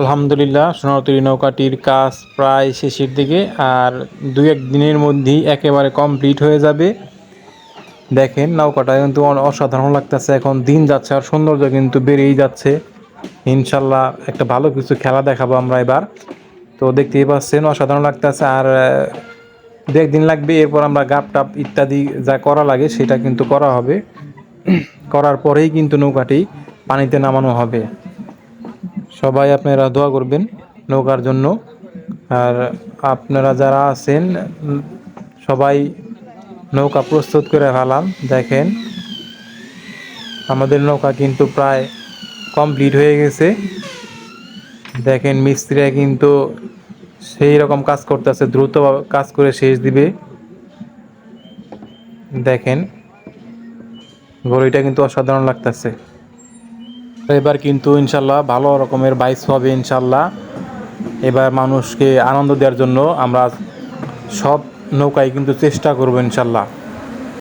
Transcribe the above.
আলহামদুলিল্লাহ সোনারতরী নৌকাটির কাজ প্রায় শেষের দিকে আর দুই এক দিনের মধ্যেই একেবারে কমপ্লিট হয়ে যাবে। দেখেন, নৌকাটা কিন্তু অসাধারণ লাগতেছে। এখন দিন যাচ্ছে আর সৌন্দর্য কিন্তু বেড়েই যাচ্ছে। ইনশাল্লাহ একটা ভালো কিছু খেলা দেখাবো আমরা এবার। তো দেখতেই পাচ্ছেন, অসাধারণ লাগতেছে। আর, দু একদিন লাগবে, এরপর আমরা গাপ টাপ ইত্যাদি যা করা লাগে সেটা কিন্তু করা হবে। করার পরেই কিন্তু নৌকাটি পানিতে নামানো হবে। সবাই আপনারা দোয়া করবেন নৌকার জন্য। আর আপনারা যারা আছেন, সবাই নৌকা প্রস্তুত করে ফেলাম দেখেন, আমাদের নৌকা কিন্তু প্রায় কমপ্লিট হয়ে গেছে। দেখেন, মিস্ত্রিরা কিন্তু সেই রকম কাজ করতেছে, দ্রুত কাজ করে শেষ দিবে। দেখেন গড়িটা কিন্তু অসাধারণ লাগতেছে। এবার কিন্তু ইনশাল্লাহ ভালো রকমের বাইস হবে ইনশাল্লাহ। এবার মানুষকে আনন্দ দেওয়ার জন্য আমরা সব নৌকায় কিন্তু চেষ্টা করব ইনশাল্লাহ।